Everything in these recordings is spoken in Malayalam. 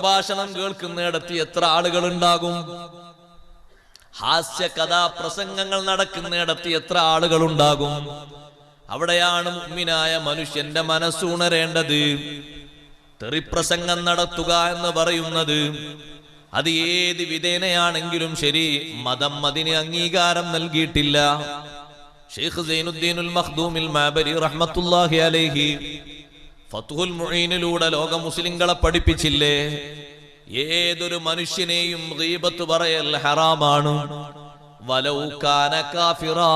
പ്രഭാഷണം കേൾക്കുന്നിടത്ത് എത്ര ആളുകൾ ഉണ്ടാകും ഹാസ്യ കഥാപ്രസംഗങ്ങൾ നടക്കുന്നിടത്ത് എത്ര ആളുകൾ ഉണ്ടാകും അവിടെയാണ് മുമ്മിനായ മനുഷ്യന്റെ മനസ്സുണരേണ്ടത് തെറിപ്രസംഗം നടത്തുക എന്ന് പറയുന്നത് അത് ഏത് വിധേനയാണെങ്കിലും ശരി മതം അതിന് അംഗീകാരം നൽകിയിട്ടില്ല. ഷെയ്ഖ് സൈനുദ്ദീനുൽ മഖ്ദൂമിൽ മാബരി റഹ്മത്തുല്ലാഹി അലൈഹി ഫത്തുഹുൽ മുഈനിലൂടെ ലോക മുസ്ലിങ്ങളെ പഠിപ്പിച്ചില്ലേ? ഏതൊരു മനുഷ്യനെയും ദീപത്ത് പറയൽ ഹറാമാണ്. കാന കാഫിറാ.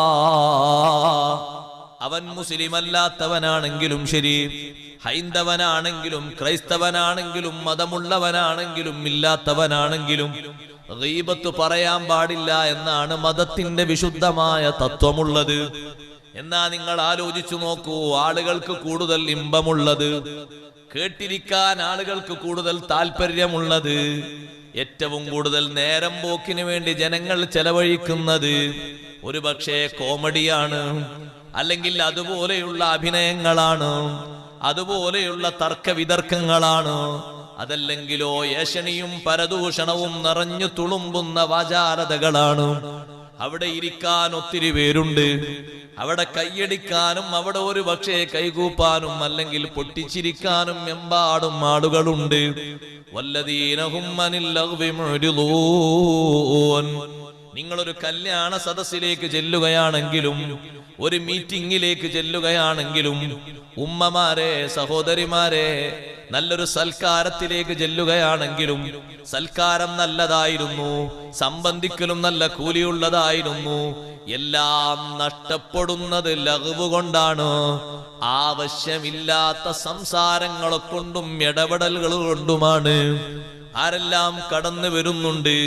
അവൻ മുസ്ലിം അല്ലാത്തവനാണെങ്കിലും ശരി. ഹൈന്ദവനാണെങ്കിലും ക്രൈസ്തവനാണെങ്കിലും മതമുള്ളവനാണെങ്കിലും ഇല്ലാത്തവനാണെങ്കിലും റീബത്ത് പറയാൻ പാടില്ല എന്നാണ് മതത്തിന്റെ വിശുദ്ധമായ തത്വമുള്ളത്. എന്നാ നിങ്ങൾ ആലോചിച്ചു നോക്കൂ ആളുകൾക്ക് കൂടുതൽ ഇമ്പമുള്ളത്. കേട്ടിരിക്കാൻ ആളുകൾക്ക് കൂടുതൽ താല്പര്യമുള്ളത് ഏറ്റവും കൂടുതൽ നേരം പോക്കിന് വേണ്ടി ജനങ്ങൾ ചെലവഴിക്കുന്നത് ഒരു പക്ഷേ കോമഡിയാണ് അല്ലെങ്കിൽ അതുപോലെയുള്ള അഭിനയങ്ങളാണ് അതുപോലെയുള്ള തർക്ക വിതർക്കങ്ങളാണ് അതല്ലെങ്കിലോ ഏഷണിയും പരദൂഷണവും നിറഞ്ഞു തുളുമ്പുന്ന വാചാരതകളാണ് അവിടെ ഇരിക്കാൻ ഒത്തിരി പേരുണ്ട് അവിടെ കൈയടിക്കാനും അവിടെ ഒരു പക്ഷേ കൈകൂപ്പാനും അല്ലെങ്കിൽ പൊട്ടിച്ചിരിക്കാനും എമ്പാടും ആളുകളുണ്ട്. നിങ്ങളൊരു കല്യാണ സദസ്സിലേക്ക് ചെല്ലുകയാണെങ്കിലും ഒരു മീറ്റിംഗിലേക്ക് ചെല്ലുകയാണെങ്കിലും ഉമ്മമാരെ സഹോദരിമാരെ നല്ലൊരു സൽക്കാരത്തിലേക്ക് ചെല്ലുകയാണെങ്കിലും സൽക്കാരം നല്ലതായിരുന്നു സംബന്ധിക്കലും നല്ല കൂലിയുള്ളതായിരുന്നു എല്ലാം നഷ്ടപ്പെടുന്നത് ലഘുവ് കൊണ്ടാണ്. ആവശ്യമില്ലാത്ത സംസാരങ്ങളെ കൊണ്ടും ഇടപെടലുകൾ കൊണ്ടുമാണ്. ആരെല്ലാം കടന്നു വരുന്നുണ്ട്?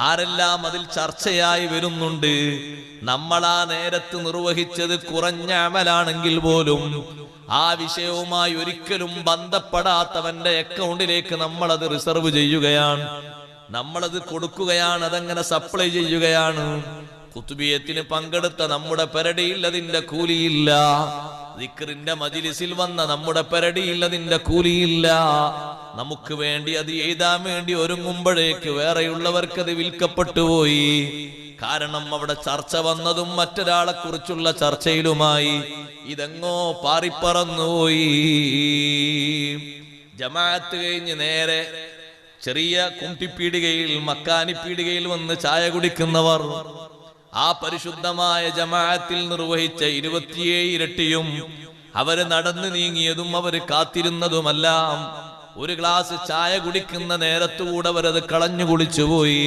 ആരെല്ലാം അതിൽ ചർച്ചയായി വരുന്നുണ്ട്? നമ്മൾ ആ നേരത്ത് നിർവഹിച്ചത് കുറഞ്ഞ അമലാണെങ്കിൽ പോലും ആ വിഷയവുമായി ഒരിക്കലും ബന്ധപ്പെടാത്തവന്റെ അക്കൗണ്ടിലേക്ക് നമ്മൾ അത് റിസർവ് ചെയ്യുകയാണ്. നമ്മളത് കൊടുക്കുകയാണ് അതങ്ങനെ സപ്ലൈ ചെയ്യുകയാണ്. കുത്തുബിയത്തിന് പങ്കെടുത്ത നമ്മുടെ പെരടിയിൽ അതിന്റെ കൂലിയില്ല. ദിക്റിന്റെ മജിലിസിൽ വന്ന നമ്മുടെ പെരടിയില്ല നിന്റെ കൂലിയില്ല. നമുക്ക് വേണ്ടി അത് എഴുതാൻ വേണ്ടി ഒരുങ്ങുമ്പോഴേക്ക് വേറെയുള്ളവർക്ക് അത് വിൽക്കപ്പെട്ടു പോയി. കാരണം അവിടെ ചർച്ച വന്നതും മറ്റൊരാളെ കുറിച്ചുള്ള ചർച്ചയിലുമായി ഇതെങ്ങോ പാറിപ്പറന്നുപോയി ജമാഅത്ത് കഴിഞ്ഞ് നേരെ ചെറിയ കുംട്ടിപ്പീടികയിൽ മക്കാനിപ്പീടികയിൽ വന്ന് ചായ കുടിക്കുന്നവർ ആ പരിശുദ്ധമായ ജമാഅത്തിൽ നിർവഹിച്ച ഇരുപത്തിയേഴ് ഇരട്ടിയും അവർ നടന്നു നീങ്ങിയതും അവർ കാത്തിരുന്നതുമെല്ലാം ഒരു ഗ്ലാസ് ചായ കുടിക്കുന്ന നേരത്തുകൂടെ അവരത് കളഞ്ഞു കുളിച്ചുപോയി.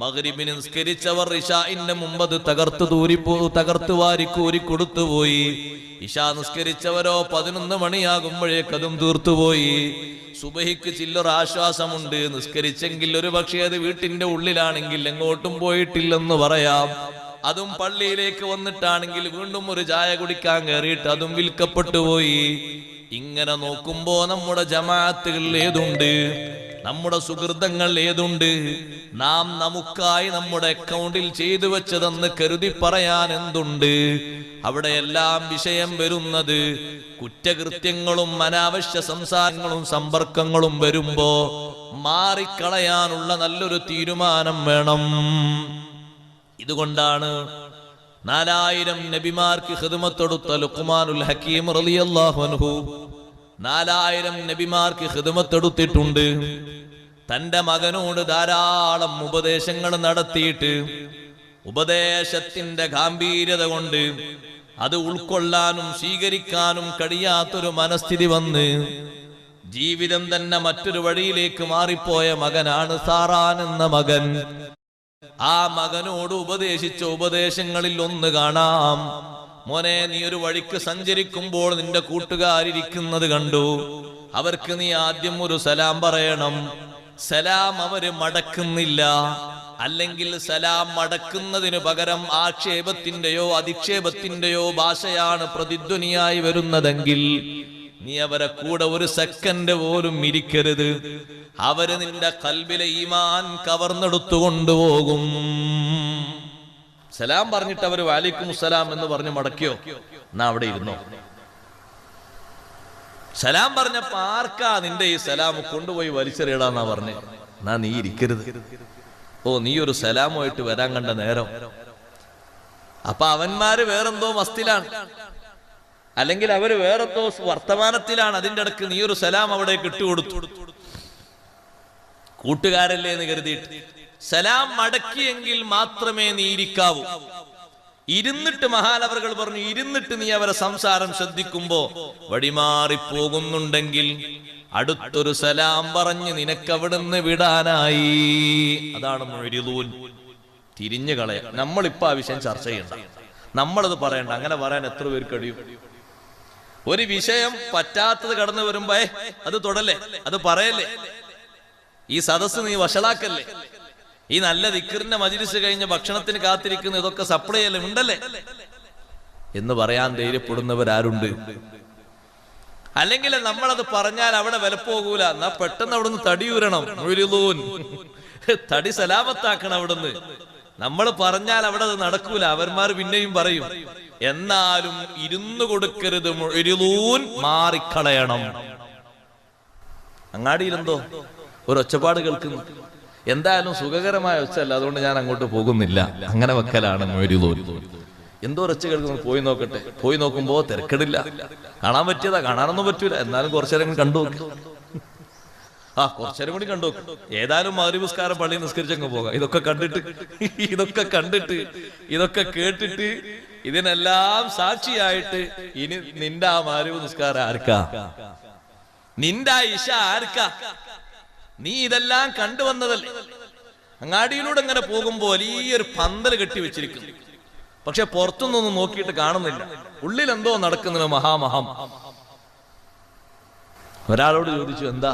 മകരിബിന് നിസ്കരിച്ചവർ ഇഷാഇന്റെ മുമ്പത് തകർത്തു തൂരിപ്പോ തകർത്തു വാരി കൂരി കൊടുത്തുപോയി ഇഷാ നിസ്കരിച്ചവരോ പതിനൊന്ന് മണിയാകുമ്പോഴേക്കതും തീർത്തുപോയി സുബഹിക്ക് ചില്ലൊരു ആശ്വാസമുണ്ട്. നിസ്കരിച്ചെങ്കിൽ ഒരു പക്ഷേ അത് വീട്ടിന്റെ ഉള്ളിലാണെങ്കിൽ എങ്ങോട്ടും പോയിട്ടില്ലെന്ന് പറയാം. അതും പള്ളിയിലേക്ക് വന്നിട്ടാണെങ്കിൽ വീണ്ടും ഒരു ചായ കുടിക്കാൻ കയറിയിട്ട് അതും വിൽക്കപ്പെട്ടു പോയി. ഇങ്ങനെ നോക്കുമ്പോ നമ്മുടെ ജമാഅത്തുകളിൽ ഏതുണ്ട്? നമ്മുടെ സുഹൃതങ്ങൾ ഏതുണ്ട്? നാം നമുക്കായി നമ്മുടെ അക്കൗണ്ടിൽ ചെയ്തു വെച്ചതെന്ന് കരുതി പറയാൻ എന്തുണ്ട്? അവിടെയെല്ലാം വിഷയം വരുന്നത് കുറ്റകൃത്യങ്ങളും അനാവശ്യ സംസാരങ്ങളും സമ്പർക്കങ്ങളും വരുമ്പോ മാറിക്കളയാനുള്ള നല്ലൊരു തീരുമാനം വേണം. ഇതുകൊണ്ടാണ് നാലായിരം നബിമാർക്ക് ഹിദമത്തൊടുത്ത ലുക്കുമാനുൽ ഹക്കീം റളിയല്ലാഹു അൻഹു നാലായിരം നബിമാർക്ക് ഹിദമത്തെടുത്തിട്ടുണ്ട് തന്റെ മകനോട് ധാരാളം ഉപദേശങ്ങൾ നടത്തിയിട്ട് ഉപദേശത്തിന്റെ ഗാംഭീര്യത കൊണ്ട് അത് ഉൾക്കൊള്ളാനും സ്വീകരിക്കാനും കഴിയാത്തൊരു മനസ്ഥിതി വന്ന് ജീവിതം തന്നെ മറ്റൊരു വഴിയിലേക്ക് മാറിപ്പോയ മകനാണ് സാറാൻ എന്ന മകൻ. ആ മകനോട് ഉപദേശിച്ച ഉപദേശങ്ങളിൽ ഒന്ന് കാണാം. മോനെ നീ ഒരു വഴിക്ക് സഞ്ചരിക്കുമ്പോൾ നിന്റെ കൂട്ടുകാരിരിക്കുന്നത് കണ്ടു. അവർക്ക് നീ ആദ്യം ഒരു സലാം പറയണം. സലാം അവർ മടക്കുന്നില്ല. അല്ലെങ്കിൽ സലാം മടക്കുന്നതിന് പകരം ആക്ഷേപത്തിന്റെയോ അധിക്ഷേപത്തിന്റെയോ ഭാഷയാണ് പ്രതിധ്വനിയായി വരുന്നതെങ്കിൽ നീ അവരെ കൂടെ ഒരു സെക്കൻഡ് പോലും ഇരിക്കരുത്. അവർ നിന്റെ കൽബിലെ ഈമാൻ കവർന്നെടുത്തു കൊണ്ടുപോകും സലാം പറഞ്ഞിട്ട് അവർ വാലിക്കും സലാം എന്ന് പറഞ്ഞ് മടക്കിയോ? എന്നാ അവിടെ ഇരുന്നോ? സലാം പറഞ്ഞപ്പോ ആർക്കാ നിന്റെ ഈ സലാം കൊണ്ടുപോയി വലിച്ചെറിയടാന്നാ പറഞ്ഞു? എന്നാ നീ ഇരിക്കരുത്. ഓ നീ ഒരു സലാമുമായിട്ട് വരാൻ കണ്ട നേരം. അപ്പൊ അവന്മാര് വേറെന്തോ മസ്തിലാണ്. അല്ലെങ്കിൽ അവർ വേറെന്തോ വർത്തമാനത്തിലാണ്. അതിന്റെ ഇടയ്ക്ക് നീ ഒരു സലാം അവിടെ കിട്ടുകൊടുത്തു കൂട്ടുകാരല്ലേ എന്ന് കരുതിയിട്ട്. സലാം മടക്കിയെങ്കിൽ മാത്രമേ നീ ഇരിക്കാവൂ ഇരുന്നിട്ട് മഹാനവറുകൾ പറഞ്ഞു ഇരുന്നിട്ട് നീ അവരെ സംസാരം ശ്രദ്ധിക്കുമ്പോ വഴിമാറി പോകുന്നുണ്ടെങ്കിൽ അടുത്തൊരു സലാം പറഞ്ഞ് നിനക്കവിടുന്ന് വിടാനായി. അതാണ് മൊഴിലൂൻ തിരിഞ്ഞു കളയ നമ്മളിപ്പോ ആ വിഷയം ചർച്ച ചെയ്യണ്ട. നമ്മളത് പറയണ്ട. അങ്ങനെ പറയാൻ എത്ര പേർ കഴിയും? ഒരു വിഷയം പറ്റാത്തത് കടന്നു വരുമ്പോ അത് തുടല്ലേ? അത് പറയല്ലേ? ഈ സദസ് നീ വഷളാക്കല്ലേ? ഈ നല്ല ദിക്കറിന്റെ മജിലിസ് കഴിഞ്ഞ് ഭക്ഷണത്തിന് കാത്തിരിക്കുന്ന ഇതൊക്കെ സപ്ലൈ അല്ലേ ഉണ്ടല്ലേ? എന്ന് പറയാൻ ധൈര്യപ്പെടുന്നവരാരുണ്ട്. അല്ലെങ്കിൽ നമ്മളത് പറഞ്ഞാൽ അവിടെ വിലപ്പോകൂല എന്നാ പെട്ടെന്ന് അവിടുന്ന് തടിയൂരണം മുഴുലൂൻ തടി സലാമത്താക്കണം അവിടുന്ന്. നമ്മൾ പറഞ്ഞാൽ അവിടെ അത് നടക്കൂല. അവന്മാർ പിന്നെയും പറയും എന്നാലും ഇരുന്നു കൊടുക്കരുത് മുഴുലൂൻ മാറിക്കളയണം. അങ്ങാടിയിലെന്തോ ഒരു ഒച്ചപ്പാട് കേൾക്കുന്നു. എന്തായാലും സുഖകരമായ ഒച്ചല്ല അതുകൊണ്ട് ഞാൻ അങ്ങോട്ട് പോകുന്നില്ല. അങ്ങനെ വെക്കലാണ് മൊരിലൂൻ എന്തോ ഒച്ച കേൾക്കുന്നു. പോയി നോക്കട്ടെ. പോയി നോക്കുമ്പോ തിരക്കടില്ല. കാണാൻ പറ്റിയതാ. കാണാനൊന്നും പറ്റൂല. എന്നാലും കുറച്ചേരം കണ്ടു ആ കുറച്ചേരം കൂടി കണ്ടു ഏതായാലും മാറിപുസ്കാരം പള്ളി നിസ്കരിച്ചങ്ങ് പോകാം. ഇതൊക്കെ കണ്ടിട്ട് ഇതൊക്കെ കണ്ടിട്ട് ഇതൊക്കെ കേട്ടിട്ട് ഇതിനെല്ലാം സാക്ഷിയായിട്ട് ഇനി നിന്റെ ആ മാരിവ് നിസ്കാരം ആർക്കാ? നിന്റെ ആ ഇഷ ആർക്കാ? നീ ഇതെല്ലാം കണ്ടുവന്നതല്ലേ? അങ്ങാടിയിലൂടെ ഇങ്ങനെ പോകുമ്പോൾ വലിയൊരു പന്തൽ കെട്ടി വെച്ചിരിക്കുന്നു. പക്ഷെ പുറത്തുനിന്നൊന്നും നോക്കിയിട്ട് കാണുന്നില്ല. ഉള്ളിൽ എന്തോ നടക്കുന്നത് മഹാമഹം. ഒരാളോട് ചോദിച്ചു എന്താ?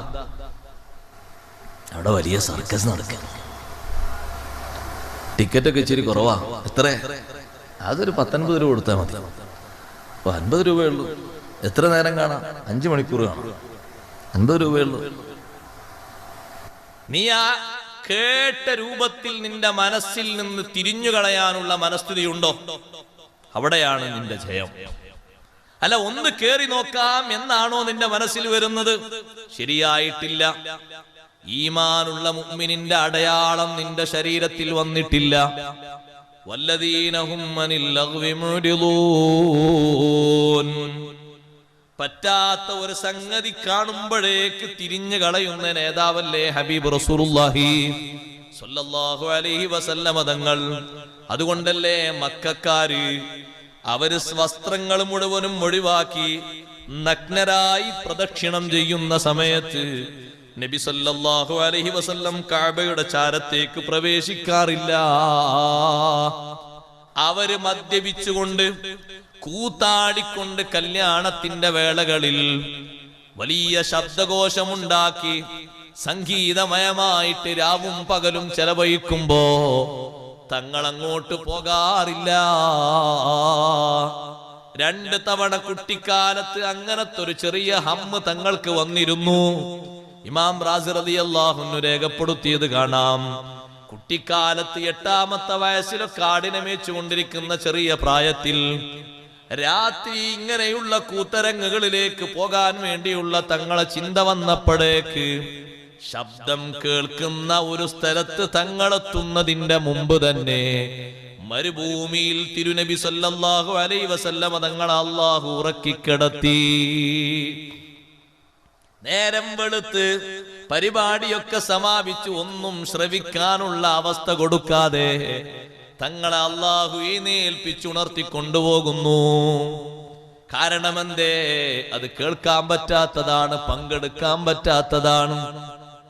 അവിടെ വലിയ സർക്കസ് നടക്കുന്നു. ടിക്കറ്റ് ഒക്കെ ഇച്ചിരി കുറവാ. എത്ര? അതൊരു പത്തൊൻപത് രൂപ കൊടുത്താൽ മതി. അപ്പൊ അൻപത് രൂപയുള്ളൂ എത്ര നേരം കാണാം? അഞ്ചു മണിക്കൂർ കാണാം. അൻപത് രൂപയേ ഉള്ളൂ. നീ ആ കേട്ട രൂപത്തിൽ നിന്റെ മനസ്സിൽ നിന്ന് തിരിഞ്ഞു കളയാനുള്ള മനസ്ഥിതി ഉണ്ടോ അവിടെയാണ് നിന്റെ ജയം. അല്ല ഒന്ന് കേറി നോക്കാം എന്നാണോ നിന്റെ മനസ്സിൽ വരുന്നത്? ശരിയായിട്ടില്ല. ഈമാനുള്ള മുമ്മിനിന്റെ അടയാളം നിന്റെ ശരീരത്തിൽ വന്നിട്ടില്ല. വല്ലതീനഹും പറ്റാത്ത ഒരു സംഗതി കാണുമ്പോഴേക്ക് തിരിഞ്ഞു കളയുന്ന നേതാവല്ലേ ഹബീബ് റസൂലുള്ളാഹി സ്വല്ലല്ലാഹു അലൈഹി വസല്ലമ തങ്ങൾ. അതുകൊണ്ടല്ലേ മക്കാര് അവർ വസ്ത്രങ്ങൾ മുഴുവനും ഒഴിവാക്കി നഗ്നരായി പ്രദക്ഷിണം ചെയ്യുന്ന സമയത്ത് നബി സല്ലല്ലാഹു അലൈഹി വസല്ലം കാബയുടെ ചാരത്തേക്ക് പ്രവേശിക്കാറില്ല. അവർ മദ്യപിച്ചുകൊണ്ട് കൂത്താടിക്കൊണ്ട് കല്യാണത്തിന്റെ വേളകളിൽ വലിയ ശബ്ദകോശമുണ്ടാക്കി സംഗീതമയമായിട്ട് രാവും പകലും ചെലവഴിക്കുമ്പോ തങ്ങൾ അങ്ങോട്ട് പോകാറില്ല. രണ്ട് തവണ കുട്ടിക്കാലത്ത് അങ്ങനത്തെ ഒരു ചെറിയ ഹമ്മ് തങ്ങൾക്ക് വന്നിരുന്നു. ഇമാം റാസി അള്ളാഹുന്നു രേഖപ്പെടുത്തിയത് കാണാം. കുട്ടിക്കാലത്ത് എട്ടാമത്തെ വയസ്സിലൊക്കെ ആടിനെ മേച്ചുകൊണ്ടിരിക്കുന്ന ചെറിയ പ്രായത്തിൽ രാത്രി ഇങ്ങനെയുള്ള കൂത്തരങ്ങുകളിലേക്ക് പോകാൻ വേണ്ടിയുള്ള തങ്ങളെ ചിന്ത വന്നപ്പോഴേക്ക് ശബ്ദം കേൾക്കുന്ന ഒരു സ്ഥലത്ത് തങ്ങളെത്തുന്നതിന്റെ മുമ്പ് തന്നെ മരുഭൂമിയിൽ തിരുനബി സല്ലല്ലാഹു അലൈ വസല്ലമ തങ്ങളെ അള്ളാഹു ഉറക്കിക്കിടത്തി. നേരം വെളുത്ത് പരിപാടിയൊക്കെ സമാപിച്ചു. ഒന്നും ശ്രവിക്കാനുള്ള അവസ്ഥ കൊടുക്കാതെ തങ്ങളെ അള്ളാഹു എഴുന്നേൽപ്പിച്ചുണർത്തി കൊണ്ടുപോകുന്നു കാരണമെന്തേ? അത് കേൾക്കാൻ പറ്റാത്തതാണ് പങ്കെടുക്കാൻ പറ്റാത്തതാണ്.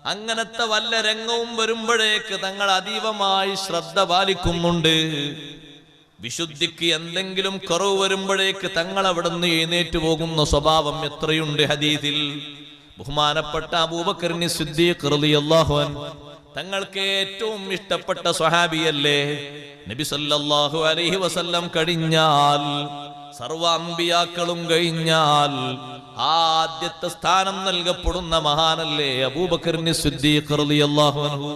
അങ്ങനത്തെ വല്ല രംഗവും വരുമ്പോഴേക്ക് തങ്ങൾ അതീവമായി ശ്രദ്ധ പാലിക്കുന്നുണ്ട്. വിശുദ്ധിക്ക് എന്തെങ്കിലും കുറവ് വരുമ്പോഴേക്ക് തങ്ങൾ അവിടുന്ന് എഴുന്നേറ്റ് പോകുന്ന സ്വഭാവം എത്രയുണ്ട് ഹദീദിൽ ബഹുമാനപ്പെട്ട സിദ്ദീഖ് തങ്ങൾക്ക് ഏറ്റവും ഇഷ്ടപ്പെട്ട സ്വഹാബിയല്ലേ? നബി സല്ലല്ലാഹു അലൈഹി വസല്ലം കഴിഞ്ഞാൽ സർവ അമ്പിയാക്കളും കഴിഞ്ഞാൽ ആദ്യത്തെ സ്ഥാനം നൽകപ്പെടുന്ന മഹാനല്ലേ അബൂബക്കറിന് സിദ്ദീഖ് റളിയല്ലാഹു അൻഹു?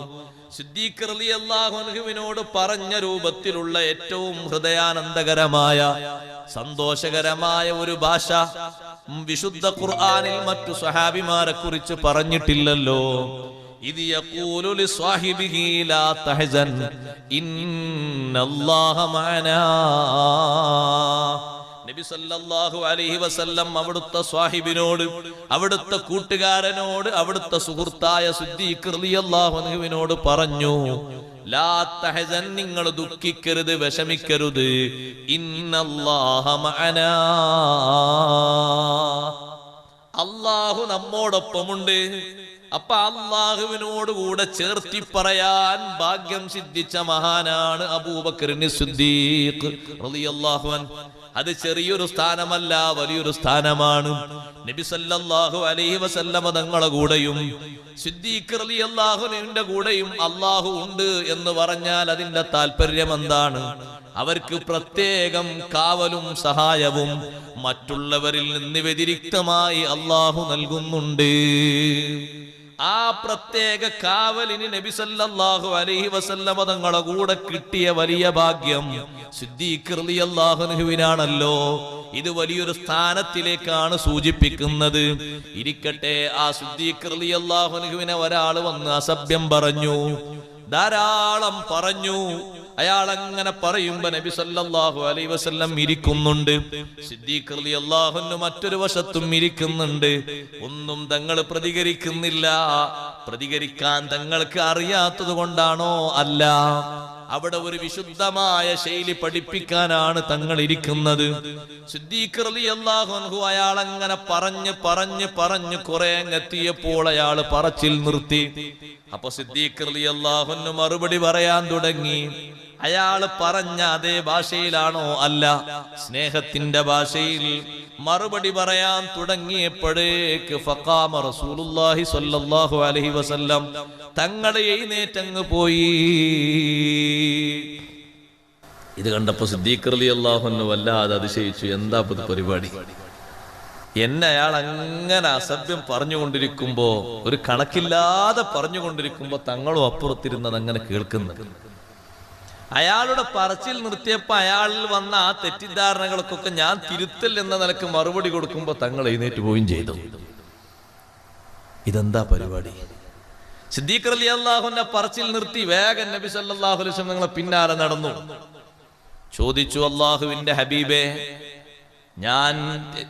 സിദ്ദീഖ് റളിയല്ലാഹു അൻഹുവിനോട് പറഞ്ഞ രൂപത്തിലുള്ള ഏറ്റവും ഹൃദയാനന്ദകരമായ സന്തോഷകരമായ ഒരു ഭാഷ വിശുദ്ധ ഖുർആാനിൽ മറ്റു സഹാബിമാരെ കുറിച്ച് പറഞ്ഞിട്ടില്ലല്ലോ. ഇത് യഖൂലു ലാ ഇന്നല്ലാഹ നബി സല്ലല്ലാഹു അലൈഹി വസല്ലം അവിടുത്തെ സ്വാഹിബിനോട് അവിടുത്തെ കൂട്ടുകാരനോട് അവിടുത്തെ സുഹൃത്തായ സിദ്ദീഖ് റളിയല്ലാഹു അൻഹുവിനോട് പറഞ്ഞു നിങ്ങൾ ദുഃഖിക്കരുത് വിഷമിക്കരുത്. അള്ളാഹു നമ്മോടൊപ്പമുണ്ട്. അപ്പൊ അള്ളാഹുവിനോട് കൂടെ ചേർത്തി പറയാൻ ഭാഗ്യം സിദ്ധിച്ച മഹാനാണ് അബൂബക്കറിന് സിദ്ദീഖ് അത് ചെറിയൊരു സ്ഥാനമല്ല വലിയൊരു സ്ഥാനമാണ്. നബി സല്ലല്ലാഹു അലൈഹി വസല്ലമ തങ്ങളെ കൂടെയും സിദ്ദീഖ് റളിയല്ലാഹുവിന്റെ കൂടെയും അള്ളാഹു ഉണ്ട് എന്ന് പറഞ്ഞാൽ അതിന്റെ താല്പര്യം എന്താണ്? അവർക്ക് പ്രത്യേകം കാവലും സഹായവും മറ്റുള്ളവരിൽ നിന്ന് വ്യതിരിക്തമായി അള്ളാഹു നൽകുന്നുണ്ട്. ആ പ്രത്യേക കാവലിന് നബിസല്ലാഹു അലഹി അലൈഹി വസല്ലമ തങ്ങളെ കൂടെ കിട്ടിയ വലിയ ഭാഗ്യം സിദ്ദീഖ് റളിയല്ലാഹു അൻഹുവിനാണല്ലോ ഇത് വലിയൊരു സ്ഥാനത്തിലേക്കാണ് സൂചിപ്പിക്കുന്നത്. ഇരിക്കട്ടെ ആ സിദ്ദീഖ് റളിയല്ലാഹു അൻഹുവിനെ ഒരാൾ വന്ന് അസഭ്യം പറഞ്ഞു. ധാരാളം പറഞ്ഞു. അയാൾ അങ്ങനെ പറയുമ്പോ നബി സല്ലാഹു അലൈ വസ്ല്ലം ഇരിക്കുന്നുണ്ട്. സിദ്ദീഖ് അൻഹു മറ്റൊരു വശത്തും ഇരിക്കുന്നുണ്ട്. ഒന്നും തങ്ങൾ പ്രതികരിക്കുന്നില്ല. പ്രതികരിക്കാൻ തങ്ങൾക്ക് അറിയാത്തത് കൊണ്ടാണോ അല്ല. അവിടെ ഒരു വിശുദ്ധമായ ശൈലി പഠിപ്പിക്കാനാണ് തങ്ങൾ ഇരിക്കുന്നത് സിദ്ദീഖ് അയാൾ അങ്ങനെ പറഞ്ഞ് പറഞ്ഞ് പറഞ്ഞ് കുറെ എത്തിയപ്പോൾ അയാൾ പറച്ചിൽ നിർത്തി. അപ്പൊ സിദ്ദീഖ് അൻഹു മറുപടി പറയാൻ തുടങ്ങി. അയാൾ പറഞ്ഞ അതേ ഭാഷയിലാണോ അല്ല സ്നേഹത്തിന്റെ ഭാഷയിൽ മറുപടി പറയാൻ തുടങ്ങിയപ്പോഴേക്ക് ഫഖാമ റസൂലുള്ളാഹി സ്വല്ലല്ലാഹു അലൈഹി വസല്ലം തങ്ങളെ എഴുന്നേറ്റങ്ങ് പോയി. ഇത് കണ്ടപ്പോ സിദ്ദീഖ് റളിയല്ലാഹു അൻഹു വല്ലാതെ അതിശയിച്ചു. എന്താ പുതു ഇത് പരിപാടി? എന്നെ അയാൾ അങ്ങനെ അസഭ്യം പറഞ്ഞുകൊണ്ടിരിക്കുമ്പോ ഒരു കണക്കില്ലാതെ പറഞ്ഞുകൊണ്ടിരിക്കുമ്പോ തങ്ങളും അപ്പുറത്തിരുന്നത് അങ്ങനെ കേൾക്കുന്നു അയാളുടെ പറച്ചിൽ നിർത്തിയപ്പോ അയാളിൽ വന്ന ആ തെറ്റിദ്ധാരണകൾക്കൊക്കെ ഞാൻ തിരുത്തൽ എന്ന നിലയ്ക്ക് മറുപടി കൊടുക്കുമ്പോ തങ്ങൾ എഴുന്നേറ്റ് പോവുകയും ചെയ്തു. ഇതെന്താ പരിപാടി? സിദ്ദീഖ് അലി അള്ളാഹുന്റെ പറച്ചിൽ നിർത്തി വേഗം നബി സല്ലാഹു അലൈഹി നിങ്ങളെ പിന്നാലെ നടന്നു. ചോദിച്ചു അള്ളാഹുവിന്റെ ഹബീബേ ഞാൻ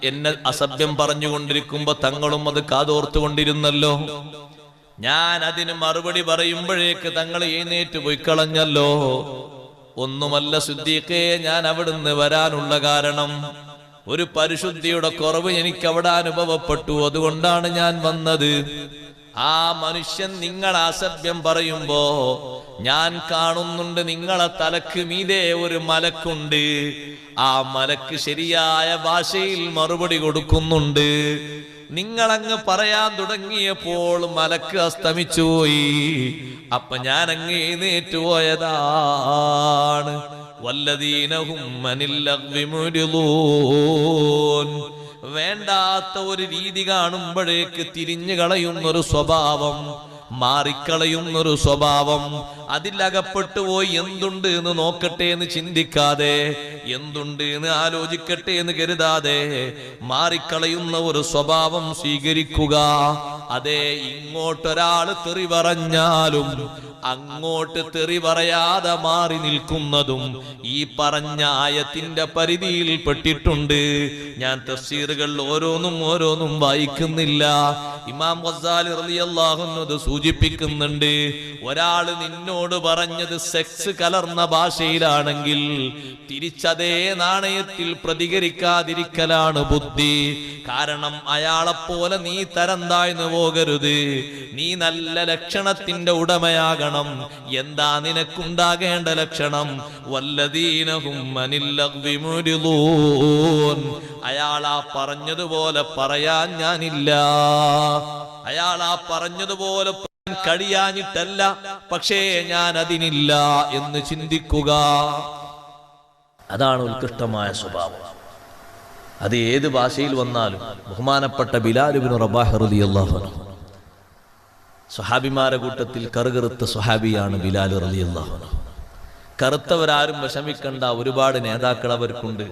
എന്നെ അസഭ്യം പറഞ്ഞുകൊണ്ടിരിക്കുമ്പോ തങ്ങളും അത് കാതോർത്തുകൊണ്ടിരുന്നല്ലോ. ഞാൻ അതിന് മറുപടി പറയുമ്പോഴേക്ക് തങ്ങൾ എഴുന്നേറ്റ് പോയി കളഞ്ഞല്ലോ. ഒന്നുമല്ല ശുദ്ധിക്കേ ഞാൻ അവിടുന്ന് വരാനുള്ള കാരണം. ഒരു പരിശുദ്ധിയുടെ കുറവ് എനിക്ക് അവിടെ അനുഭവപ്പെട്ടു. അതുകൊണ്ടാണ് ഞാൻ വന്നത്. ആ മനുഷ്യൻ നിങ്ങൾ അസഭ്യം പറയുമ്പോ ഞാൻ കാണുന്നുണ്ട് നിങ്ങളെ തലക്ക് മീതെ ഒരു മലക്കുണ്ട്. ആ മലക്ക് ശരിയായ ഭാഷയിൽ മറുപടി കൊടുക്കുന്നുണ്ട്. നിങ്ങളങ്ങ് പറയാൻ തുടങ്ങിയപ്പോൾ മലക്ക് അസ്തമിച്ചു പോയി അപ്പൊ ഞാൻ അങ്ങ് എഴുന്നേറ്റ് പോയതാണ്. വല്ലതീനഹും. വേണ്ടാത്ത ഒരു രീതി കാണുമ്പോഴേക്ക് തിരിഞ്ഞു കളയുന്നൊരു സ്വഭാവം. മാറിക്കളയുന്നൊരു സ്വഭാവം അതിലകപ്പെട്ടു പോയി എന്തുണ്ട് എന്ന് നോക്കട്ടെ എന്ന് ചിന്തിക്കാതെ എന്തുണ്ട് എന്ന് ആലോചിക്കട്ടെ എന്ന് കരുതാതെ മാറിക്കളയുന്ന ഒരു സ്വഭാവം സ്വീകരിക്കുക. അതെ ഇങ്ങോട്ടൊരാൾ തെറി പറഞ്ഞാലും അങ്ങോട്ട് തെറി പറയാതെ മാറി നിൽക്കുന്നതും ഈ പറഞ്ഞ ആയത്തിന്റെ പരിധിയിൽ പെട്ടിട്ടുണ്ട്. ഞാൻ തഫ്സീറുകൾ ഓരോന്നും ഓരോന്നും വായിക്കുന്നില്ല. ഇമാം അത് സൂചിപ്പിക്കുന്നുണ്ട്. ഒരാൾ നിന്നോട് പറഞ്ഞത് സെക്സ് കലർന്ന ഭാഷയിലാണെങ്കിൽ തിരിച്ചതേ നാണയത്തിൽ പ്രതികരിക്കാതിരിക്കലാണ് ബുദ്ധി. കാരണം അയാളെപ്പോലെ നീ തരം താഴ്ന്നു പോകരുത്. നീ നല്ല ലക്ഷണത്തിന്റെ ഉടമയാകണം. എന്താ നിനക്കുണ്ടാകേണ്ട ലക്ഷണം? മുരിളൂൻ. അയാൾ ആ പറഞ്ഞതുപോലെ പറയാൻ ഞാനില്ല. അയാൾ ആ പറഞ്ഞതുപോലെ കഴിയാനിട്ടല്ല പക്ഷേ ഞാൻ അതിനില്ല എന്ന് ചിന്തിക്കുക. അതാണ് ഉത്കൃഷ്ടമായ സ്വഭാവം. അത് ഏത് ഭാഷയിൽ വന്നാലും ബഹുമാനപ്പെട്ട ബിലാലുബിൻ റബാഹ് റളിയല്ലാഹു അൻഹു. സ്വഹാബിമാരെ കൂട്ടത്തിൽ കറുകറുത്ത സ്വഹാബിയാണ് ബിലാൽ റലി അള്ളാഹു കറുത്തവരാരും വിഷമിക്കണ്ട ഒരുപാട് നേതാക്കൾ അവർക്കുണ്ട്.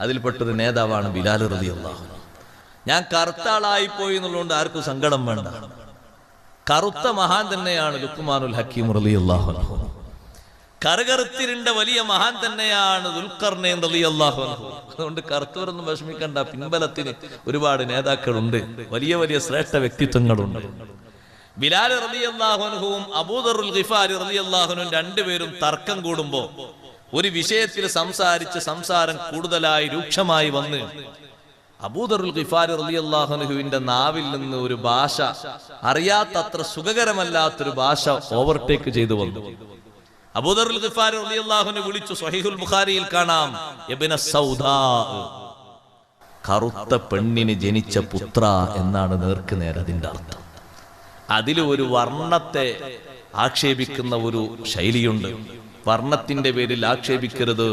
അതിൽപ്പെട്ടൊരു നേതാവാണ് ബിലാൽ റലി അൻഹു. ഞാൻ കറുത്ത ആളായി പോയി എന്നുള്ളതുകൊണ്ട് ആർക്കും സങ്കടം വേണ്ട. കറുത്ത മഹാൻ തന്നെയാണ് ലുക്കുമാനുൽ ഹക്കീം റലി അള്ളാഹു കറുകറുത്തിരുണ്ട വലിയ മഹാൻ തന്നെയാണ് ദുൽഖർണേൻ റലി അള്ളാഹു അതുകൊണ്ട് കറുത്തവരൊന്നും വിഷമിക്കണ്ട. പിൻബലത്തിന് ഒരുപാട് നേതാക്കളുണ്ട്. വലിയ വലിയ ശ്രേഷ്ഠ വ്യക്തിത്വങ്ങളുണ്ട്. ബിലാൽ റളിയല്ലാഹു അൻഹുവും അബൂദറുൽ ഗിഫാരി റളിയല്ലാഹു അള്ളാഹുനും രണ്ടുപേരും തർക്കം കൂടുമ്പോ ഒരു വിഷയത്തിൽ സംസാരിച്ച് സംസാരം കൂടുതലായി രൂക്ഷമായി വന്ന് അബൂദറുൽ ഗിഫാരി റളിയല്ലാഹു അൻഹുവിന്റെ നാവിൽ നിന്ന് ഒരു ഭാഷ അറിയാത്തത്ര സുഖകരമല്ലാത്തൊരു ഭാഷ ഓവർടേക്ക് ചെയ്തു വന്നു. അബൂദറുൽ ഗിഫാരി റളിയല്ലാഹുവിനെ വിളിച്ചു സ്വഹീഹുൽ ബുഖാരിയിൽ കാണാം. ഇബ്ന സൗദാ. കറുത്ത പെണ്ണിന് ജനിച്ച പുത്ര എന്നാണ് നേർക്ക് നേരെ അതിന്റെ അർത്ഥം. അതിൽ ഒരു വർണത്തെ ആക്ഷേപിക്കുന്ന ഒരു ശൈലിയുണ്ട്. വർണത്തിന്റെ പേരിൽ ആക്ഷേപിക്കരുത്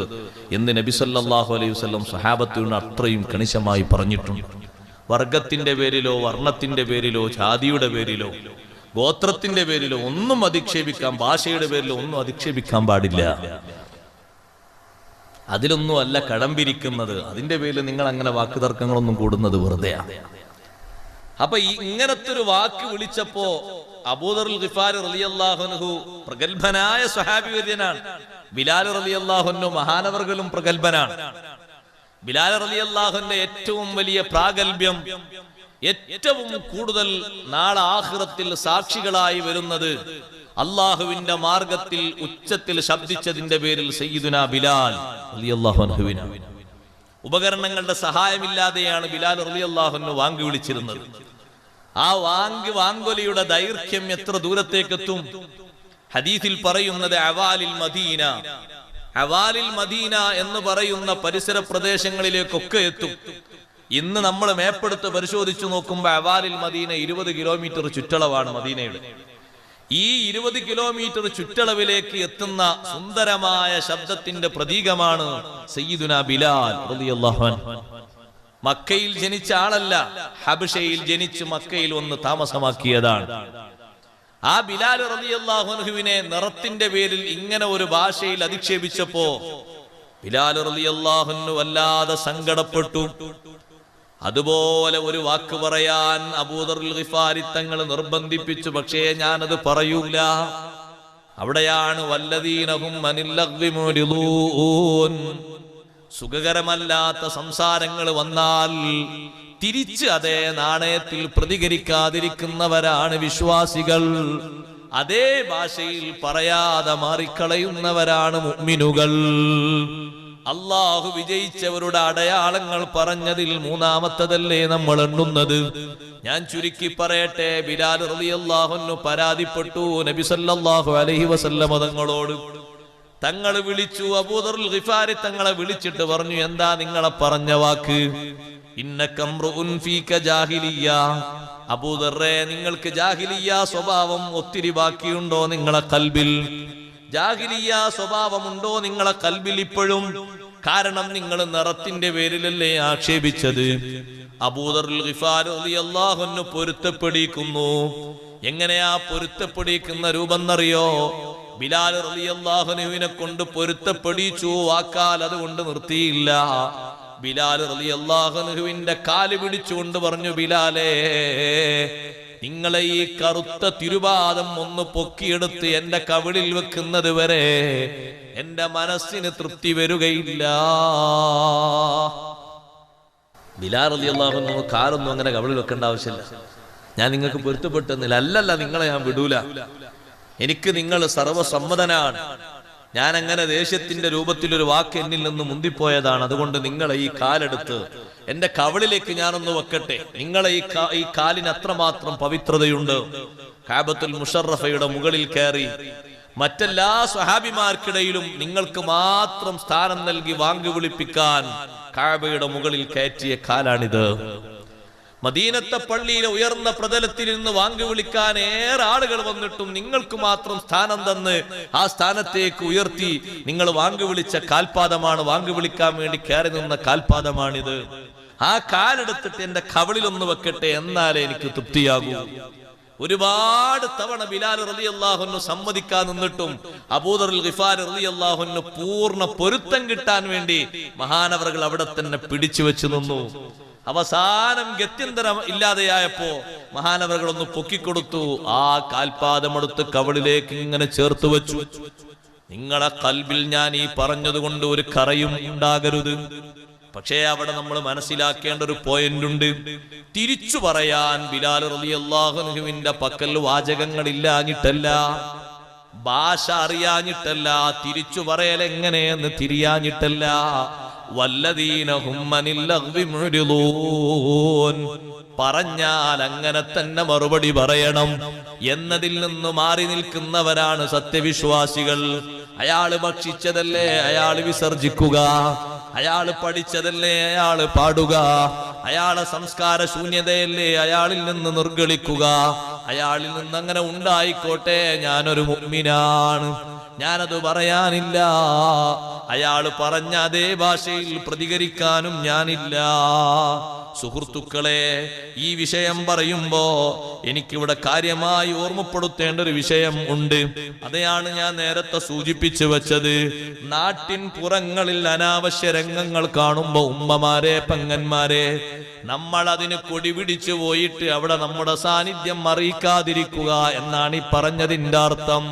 എന്ന് നബി സല്ലല്ലാഹു അലൈഹി വസല്ലം സ്വഹാബത്തിനോട് അത്രയും കണിശമായി പറഞ്ഞിട്ടുണ്ട് വർഗത്തിന്റെ പേരിലോ വർണത്തിന്റെ പേരിലോ ജാതിയുടെ പേരിലോ ഗോത്രത്തിന്റെ പേരിലോ ഒന്നും അധിക്ഷേപിക്കാൻ ഭാഷയുടെ പേരിലോ ഒന്നും അധിക്ഷേപിക്കാൻ പാടില്ല. അതിലൊന്നും അല്ല കടമ്പിരിക്കുന്നത് അതിന്റെ പേരിൽ നിങ്ങൾ അങ്ങനെ വാക്കുതർക്കങ്ങളൊന്നും കൂടുന്നത് വെറുതെയാണ് അപ്പൊ ഇങ്ങനത്തെ ഒരു വാക്ക് വിളിച്ചപ്പോ അബൂദറുൽ ഗിഫാർ റളിയല്ലാഹുൻഹു പ്രഗത്ഭനായ സ്വഹാബി വര്യനാണ്. ബിലാൽ റളിയല്ലാഹുന്നു മഹാനവർകളും പ്രഗത്ഭനാണ്. ബിലാൽ റളിയല്ലാഹുന്റെ ഏറ്റവും വലിയ പ്രാഗൽഭ്യം ഏറ്റവും കൂടുതൽ നാളെ ആഖിറത്തിൽ സാക്ഷികളായി വരുന്നത് അള്ളാഹുവിന്റെ മാർഗത്തിൽ ഉച്ചത്തിൽ ശബ്ദിച്ചതിന്റെ പേരിൽ സയ്യിദുന ബിലാൽ റളിയല്ലാഹു അൻഹുവിനാണ്. ഉപകരണങ്ങളുടെ സഹായമില്ലാതെയാണ് ബിലാൽ റളിയല്ലാഹുവിന് വാങ്ങി വിളിച്ചിരുന്നത്. ആ വാങ്ക് വാങ്കൊലിയുടെ ദൈർഘ്യം എത്ര ദൂരത്തേക്കെത്തും? ഹദീസിൽ പറയുന്നത് അവാലിൽ മദീന. അവാലിൽ മദീന എന്ന് പറയുന്ന പരിസര പ്രദേശങ്ങളിലേക്കൊക്കെ എത്തും. ഇന്ന് നമ്മൾ മേപ്പെടുത്ത് പരിശോധിച്ചു നോക്കുമ്പോൾ അവാലിൽ മദീന ഇരുപത് കിലോമീറ്റർ ചുറ്റളവാണ് മദീനയുടെ. ഈ ഇരുപത് കിലോമീറ്റർ ചുറ്റളവിലേക്ക് എത്തുന്ന സുന്ദരമായ ശബ്ദത്തിന്റെ പ്രതീകമാണ് സയ്യിദുന ബിലാൽ മക്കയിൽ ജനിച്ച ആളല്ല ഹബിഷയിൽ ജനിച്ച് മക്കയിൽ ഒന്ന് താമസമാക്കിയതാണ്. ആ ബിലാൽ റളിയല്ലാഹു അൻഹുവിനെ നിറത്തിന്റെ പേരിൽ ഇങ്ങനെ ഒരു ഭാഷയിൽ അധിക്ഷേപിച്ചപ്പോ ബിലാൽ റളിയല്ലാഹു അൻഹു വല്ലാതെ സങ്കടപ്പെട്ടു. അതുപോലെ ഒരു വാക്ക് പറയാൻ അബൂദറുൽ ഗിഫാരി തങ്ങൾ നിർബന്ധിപ്പിച്ചു. പക്ഷേ ഞാനത് പറയൂല. അവിടെയാണ് വല്ലതീനവും. സുഖകരമല്ലാത്ത സംസാരങ്ങൾ വന്നാൽ തിരിച്ച് അതേ നാണയത്തിൽ പ്രതികരിക്കാതിരിക്കുന്നവരാണ് വിശ്വാസികൾ. അതേ ഭാഷയിൽ പറയാതെ മാറിക്കളയുന്നവരാണ് മുഅ്മിനുകൾ. അള്ളാഹു വിജയിച്ചവരുടെ അടയാളങ്ങൾ പറഞ്ഞതിൽ മൂന്നാമത്തതല്ലേ നമ്മൾ എണ്ണുന്നത്? ഞാൻ ചുരുക്കി പറയട്ടെ ബിലാൽ റളിയല്ലാഹുന്നു പരാതിപ്പെട്ടു നബി സല്ലല്ലാഹു അലൈഹി വസല്ലമ തങ്ങളോട്. തങ്ങൾ വിളിച്ചു അബൂദറുൽ ഗിഫാരി തങ്ങളെ വിളിച്ചിട്ട് പറഞ്ഞു എന്താ നിങ്ങളെ പറഞ്ഞ വാക്ക്? അബൂദറേ നിങ്ങൾക്ക് ജാഹിലിയ സ്വഭാവം ഒത്തിരി ബാക്കിയുണ്ടോ നിങ്ങളെ കൽബിൽ? ജാഹിലിയ സ്വഭാവമുണ്ടോ നിങ്ങളെ കൽബിൽ ഇപ്പോഴും? കാരണം നിങ്ങൾ നിറത്തിന്റെ പേരിലല്ലേ ആക്ഷേപിച്ചത്. അള്ളാഹുന്ന് പൊരുത്തപ്പെടിക്കുന്നു. എങ്ങനെയാ പൊരുത്തപ്പെടിക്കുന്ന രൂപം എന്നറിയോ ബിലാൽ റലിയല്ലാഹുനുവിനെ കൊണ്ട് പൊരുത്തപ്പെടിച്ചു. വാക്കാൽ അതുകൊണ്ട് നിർത്തിയില്ല. ബിലാൽ റലിയല്ലാഹുനുവിന്റെ കാൽ പിടിച്ചുകൊണ്ട് പറഞ്ഞു ബിലാലേ നിങ്ങളെ ഈ കറുത്ത തിരുവാദം ഒന്ന് പൊക്കിയെടുത്ത് എന്റെ കവിളിൽ വെക്കുന്നത് വരെ എന്റെ മനസ്സിന് തൃപ്തി വരികയില്ല. ബിലാൽ റളിയല്ലാഹു അൻഹു കാലൊന്നും അങ്ങനെ കവിളിൽ വെക്കേണ്ട ആവശ്യമില്ല. ഞാൻ നിങ്ങൾക്ക് പൊരുത്തപ്പെട്ടെന്നില്ല. അല്ലല്ല നിങ്ങളെ ഞാൻ വിടൂല. എനിക്ക് നിങ്ങൾ സർവസമ്മതനാണ്. ഞാൻ അങ്ങനെ ദേഷ്യത്തിന്റെ രൂപത്തിൽ ഒരു വാക്ക് എന്നിൽ നിന്ന് മുന്തിപ്പോയതാണ്. അതുകൊണ്ട് നിങ്ങളെ ഈ കാലെടുത്ത് എന്റെ കവളിലേക്ക് ഞാനൊന്ന് വെക്കട്ടെ. നിങ്ങളെ ഈ ഈ കാലിന് അത്രമാത്രം പവിത്രതയുണ്ട്. കാബത്തുൽ മുഷറഫയുടെ മുകളിൽ കയറി മറ്റെല്ലാ സ്വഹാബിമാർക്കിടയിലും നിങ്ങൾക്ക് മാത്രം സ്ഥാനം നൽകി വാങ്ങി വിളിപ്പിക്കാൻ കാബയുടെ മുകളിൽ കയറ്റിയ കാലാണിത്. മദീനത്തെ പള്ളിയിലെ ഉയർന്ന പ്രതലത്തിൽ നിന്ന് വാങ്ങി വിളിക്കാൻ ഏറെ ആളുകൾ വന്നിട്ടും നിങ്ങൾക്ക് മാത്രം സ്ഥാനം തന്ന് ആ സ്ഥാനത്തേക്ക് ഉയർത്തി നിങ്ങൾ വാങ്ങി വിളിച്ച കാൽപാദമാണ് വാങ്ങി വിളിക്കാൻ വേണ്ടി കയറി നിന്ന കാൽപാദമാണിത്. ആ കാലെടുത്തിട്ട് എന്റെ കവളിലൊന്ന് വെക്കട്ടെ എന്നാലേ എനിക്ക് തൃപ്തിയാകൂ. ഒരുപാട് തവണ ബിലാൽ റലി അള്ളാഹുന്നു സമ്മതിക്കാൻ നിന്നിട്ടും അബൂദർ ഗിഫാർ റലി പൂർണ പൊരുത്തം കിട്ടാൻ വേണ്ടി മഹാനവറുകൾ അവിടെ തന്നെ പിടിച്ചു വെച്ചു നിന്നു. അവസാനം ഗത്യന്തരം ഇല്ലാതെയായപ്പോ മഹാനവറുകളൊന്ന് പൊക്കിക്കൊടുത്തു. ആ കാൽപാദമെടുത്ത് കവളിലേക്ക് ഇങ്ങനെ ചേർത്ത് വെച്ചു. നിങ്ങളെ കൽബിൽ ഞാൻ ഈ പറഞ്ഞതുകൊണ്ട് ഒരു കറയും ഉണ്ടാകരുത്. പക്ഷേ അവിടെ നമ്മൾ മനസ്സിലാക്കേണ്ട ഒരു പോയിന്റ് ഉണ്ട്. തിരിച്ചു പറയാൻ ബിലാൽ റളിയല്ലാഹുവിന്റെ പക്കൽ വാചകങ്ങളില്ലാഞ്ഞിട്ടല്ല. ഭാഷ അറിയാഞ്ഞിട്ടല്ല. തിരിച്ചു പറയൽ എങ്ങനെയെന്ന് തിരിയാഞ്ഞിട്ടല്ല. പറഞ്ഞാൽ അങ്ങനെ തന്നെ മറുപടി പറയണം. എന്നതിൽ നിന്ന് മാറി നിൽക്കുന്നവരാണ് സത്യവിശ്വാസികൾ. അയാൾ ഭക്ഷിച്ചതല്ലേ അയാൾ വിസർജിക്കുക. അയാൾ പഠിച്ചതല്ലേ അയാൾ പാടുക. അയാളെ സംസ്കാര ശൂന്യതയല്ലേ അയാളിൽ നിന്ന് നിർഗളിക്കുക. അയാളിൽ നിന്ന് അങ്ങനെ ഉണ്ടായിക്കോട്ടെ ഞാനൊരു മുമ്മിനാണ്. ഞാനത് പറയാനില്ല. അയാൾ പറഞ്ഞ അതേ ഭാഷയിൽ പ്രതികരിക്കാനും ഞാനില്ല. സുഹൃത്തുക്കളെ ഈ വിഷയം പറയുമ്പോ എനിക്കിവിടെ കാര്യമായി ഓർമ്മപ്പെടുത്തേണ്ട ഒരു വിഷയം ഉണ്ട്. അതെയാണ് ഞാൻ നേരത്തെ സൂചിപ്പിച്ചു വെച്ചത്. നാട്ടിൻ പുറങ്ങളിൽ അനാവശ്യ രംഗങ്ങൾ കാണുമ്പോ ഉമ്മമാരെ പെങ്ങന്മാരെ നമ്മൾ അതിന് കൊടി പിടിച്ചു പോയിട്ട് അവിടെ നമ്മുടെ സാന്നിധ്യം അറിയിക്കാതിരിക്കുക എന്നാണ് ഈ പറഞ്ഞതിന്റെ അർത്ഥം.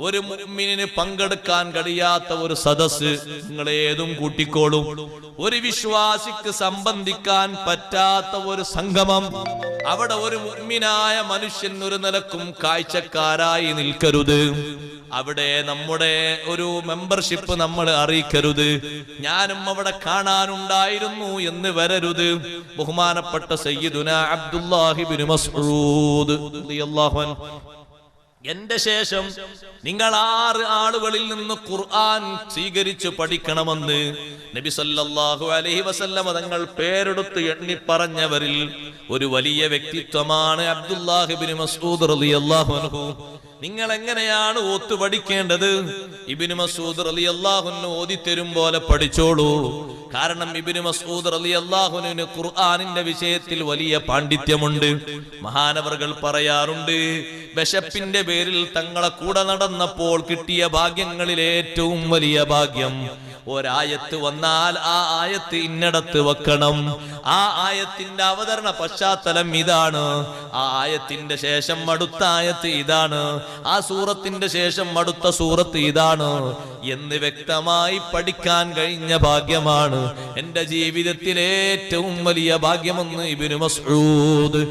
ഒരു മുമ്മിനിന് പങ്കെടുക്കാൻ കഴിയാത്ത ഒരു സദസ് നിങ്ങൾ ഏതും കൂട്ടിക്കോളും. ഒരു വിശ്വാസിക്ക് സംബന്ധിക്കാൻ പറ്റാത്ത ഒരു സംഗമം. അവിടെ ഒരു മുഅ്മിനായ മനുഷ്യൻ ഒരു നിലക്കും കാഴ്ചക്കാരായി നിൽക്കരുത്. അവിടെ നമ്മുടെ ഒരു മെമ്പർഷിപ്പ് നമ്മൾ അറിയിക്കരുത്. ഞാനും അവിടെ കാണാനുണ്ടായിരുന്നു എന്ന് വരരുത്. ബഹുമാനപ്പെട്ട സയ്യിദുന അബ്ദുല്ലാഹിബിൻ മസ്ഊദ് എന്റെ ശേഷം നിങ്ങൾ ആറ് ആളുകളിൽ നിന്ന് ഖുർആൻ സ്വീകരിച്ചു പഠിക്കണമെന്ന് നബി സല്ലല്ലാഹു അലൈഹി വസല്ലമ തങ്ങൾ പേരെടുത്ത് എണ്ണി പറഞ്ഞവരിൽ ഒരു വലിയ വ്യക്തിത്വമാണ് അബ്ദുല്ലാഹിബിൻ മസ്ഊദ് റളിയല്ലാഹു അൻഹു. നിങ്ങൾ എങ്ങനെയാണ് ഓത്തു പഠിക്കേണ്ടത്? ഇബിന് മസൂദ് അലി അള്ളാഹുന് ഓതിത്തരും പോലെ പഠിച്ചോളൂ. കാരണം ഇബിന് മസൂദ് അലി അള്ളാഹുനുവിന് ഖുർആാനിന്റെ വിഷയത്തിൽ വലിയ പാണ്ഡിത്യമുണ്ട്. മഹാനവറുകൾ പറയാറുണ്ട് വിശപ്പിന്റെ പേരിൽ തങ്ങളെ കൂടെ നടന്നപ്പോൾ കിട്ടിയ ഭാഗ്യങ്ങളിൽ ഏറ്റവും വലിയ ഭാഗ്യം ഒരായത്ത് വന്നാൽ ആ ആയത്ത് ഇന്നടത്ത് വെക്കണം. ആ ആയത്തിന്റെ അവതരണ പശ്ചാത്തലം ഇതാണ്. ആ ആയത്തിന്റെ ശേഷം അടുത്ത ആയത്ത് ഇതാണ്. ആ സൂറത്തിന്റെ ശേഷം അടുത്ത സൂറത്ത് ഇതാണ്. എന്ന് വ്യക്തമായി പഠിക്കാൻ കഴിഞ്ഞ ഭാഗ്യമാണ്. എന്റെ ജീവിതത്തിലെ ഏറ്റവും വലിയ ഭാഗ്യമെന്ന് ഇബിനു മസൂദ്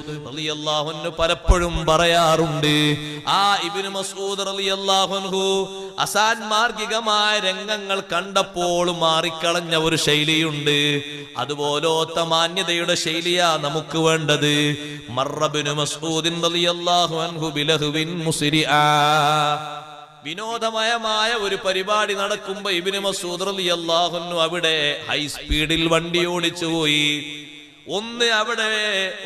പലപ്പോഴും പറയാറുണ്ട്. ആ ഇബിനു മസൂദ് റളിയല്ലാഹുൻഹു അസാൻമാർഗികമായ രംഗങ്ങൾ കണ്ടപ്പോൾ മാറിക്കളഞ്ഞ ഒരു ശൈലിയുണ്ട്. അതുപോലോത്ത മാന്യതയുടെ ശൈലിയാ നമുക്ക് വേണ്ടത്. റളിയല്ലാഹു അൻഹു വിനോദമയമായ ഒരു പരിപാടി നടക്കുമ്പോ ഇബിന് മസൂദ് റളിയല്ലാഹു അൻഹു അവിടെ ഹൈ സ്പീഡിൽ വണ്ടി ഓടിച്ചു പോയി. ഒന്ന് അവിടെ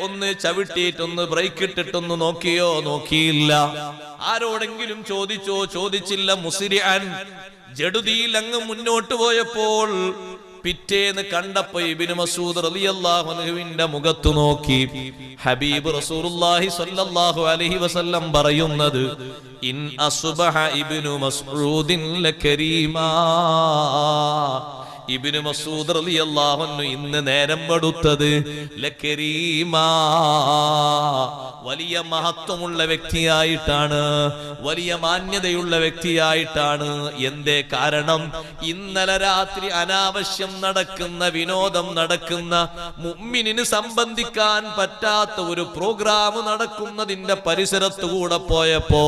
ഒന്ന് ചവിട്ടിയിട്ടൊന്ന് ബ്രേക്ക് ഇട്ടിട്ടൊന്ന് നോക്കിയോ? നോക്കിയില്ല. ആരോടെങ്കിലും ചോദിച്ചോ? ചോദിച്ചില്ല. മുസിരിയാൻ ജഡുതിയിൽ അങ്ങ് മുന്നോട്ട് പോയപ്പോൾ പിറ്റേന്ന് കണ്ടപ്പോ ഇബിന് മസൂദ് റളിയല്ലാഹു അൻഹുവിന്റെ മുഖത്ത് നോക്കി. ഹബീബ് റസൂലുള്ളാഹി സ്വല്ലല്ലാഹു അലൈഹി വസല്ലം പറയുന്നത് ഇൻ അസ്ബഹ ഇബ്നു മസ്ഊദിൻ ലകരീമാ. ഇബ്നു മസൂദ് റളിയല്ലാഹു അൻഹു ഇന്ന് നേരം പെടുത്തത് വലിയ മഹത്വമുള്ള വ്യക്തിയായിട്ടാണ് വലിയ മാന്യതയുള്ള വ്യക്തിയായിട്ടാണ്. എന്തേ കാരണം? ഇന്നലെ രാത്രി അനാവശ്യം നടക്കുന്ന വിനോദം നടക്കുന്ന മുമ്മിനിന് സംബന്ധിക്കാൻ പറ്റാത്ത ഒരു പ്രോഗ്രാം നടക്കുന്നതിന്റെ പരിസരത്തു കൂടെ പോയപ്പോ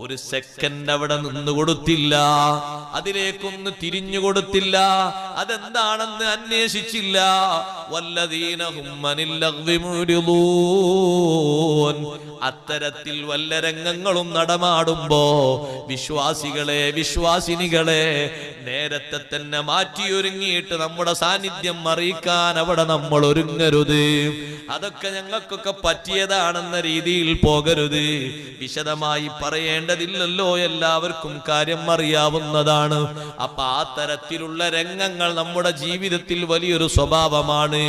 ഒരു സെക്കൻഡ് അവിടെ നിന്ന് കൊടുത്തില്ല. അതിലേക്കൊന്ന് തിരിഞ്ഞു കൊടുത്തില്ല. അതെന്താണെന്ന് അന്വേഷിച്ചില്ല. അത്തരത്തിൽ വല്ല രംഗങ്ങളും നടമാടുമ്പോ വിശ്വാസികളെ വിശ്വാസിനികളെ നേരത്തെ തന്നെ മാറ്റിയൊരുങ്ങിയിട്ട് നമ്മുടെ സാന്നിധ്യം അറിയിക്കാൻ അവിടെ നമ്മൾ ഒരുങ്ങരുത്. അതൊക്കെ ഞങ്ങൾക്കൊക്കെ പറ്റിയതാണെന്ന രീതിയിൽ പോകരുത്. വിശദമായി പറയേണ്ടതില്ലല്ലോ എല്ലാവർക്കും കാര്യം അറിയാവുന്നതാണ്. അപ്പൊ ആ തരത്തിലുള്ള രംഗങ്ങൾ നമ്മുടെ ജീവിതത്തിൽ വലിയൊരു സ്വഭാവമാണ്.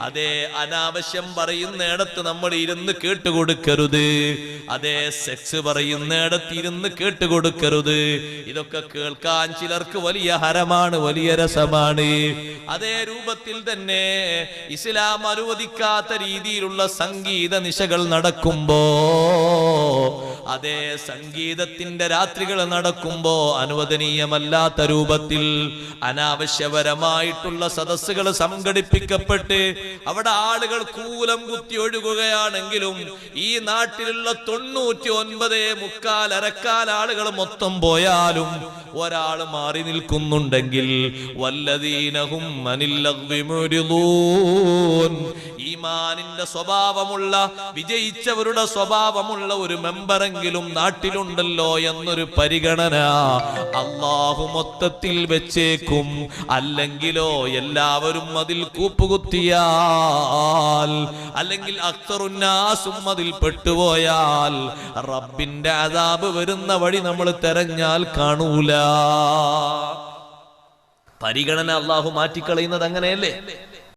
അതേ അനാവശ്യം പറയുന്നിടത്ത് നമ്മൾ ഇരുന്ന് കേട്ടുകൊടുക്കരുത്. അതേ സെക്സ് പറയുന്നിടത്ത് ഇരുന്ന് കേട്ടുകൊടുക്കരുത്. ഇതൊക്കെ കേൾക്കാൻ ചിലർക്ക് വലിയ ഹരമാണ് വലിയ രസമാണ്. അതേ രൂപത്തിൽ തന്നെ ഇസ്ലാം അനുവദിക്കാത്ത രീതിയിലുള്ള സംഗീത നിശകൾ നടക്കുമ്പോ അതേ സംഗീതത്തിന്റെ രാത്രികൾ നടക്കുമ്പോ അനുവദനീയമല്ലാത്ത രൂപത്തിൽ അനാവശ്യപരമായിട്ടുള്ള സദസ്സുകൾ സംഘടിപ്പിക്കപ്പെട്ട് അവിടെ ആളുകൾ കൂലം കുത്തി ഒഴുകുകയാണെങ്കിലും ഈ നാട്ടിലുള്ള തൊണ്ണൂറ്റി ഒൻപത് മുക്കാൽ അരക്കാൽ ആളുകൾ മൊത്തം പോയാലും ഒരാൾ മാറി നിൽക്കുന്നുണ്ടെങ്കിൽ വല്ലതീനഹും. ഈമാനിന്റെ സ്വഭാവമുള്ള വിജയിച്ചവരുടെ സ്വഭാവമുള്ള ഒരു മെമ്പറെങ്കിലും നാട്ടിലുണ്ടല്ലോ എന്നൊരു പരിഗണന അള്ളാഹു മൊത്തത്തിൽ വെച്ചേക്കും. അല്ലെങ്കിലോ എല്ലാവരും അതിൽ കൂപ്പുകുത്തിയാൽ അല്ലെങ്കിൽ അക്തറുന്നാസും അതിൽ പെട്ടുപോയാൽ റബ്ബിന്റെ അതാബ് വരുന്ന വഴി നമ്മൾ തെരഞ്ഞാൽ കാണൂല. പരിഗണന അള്ളാഹു മാറ്റിക്കളയുന്നത് അങ്ങനെയല്ലേ?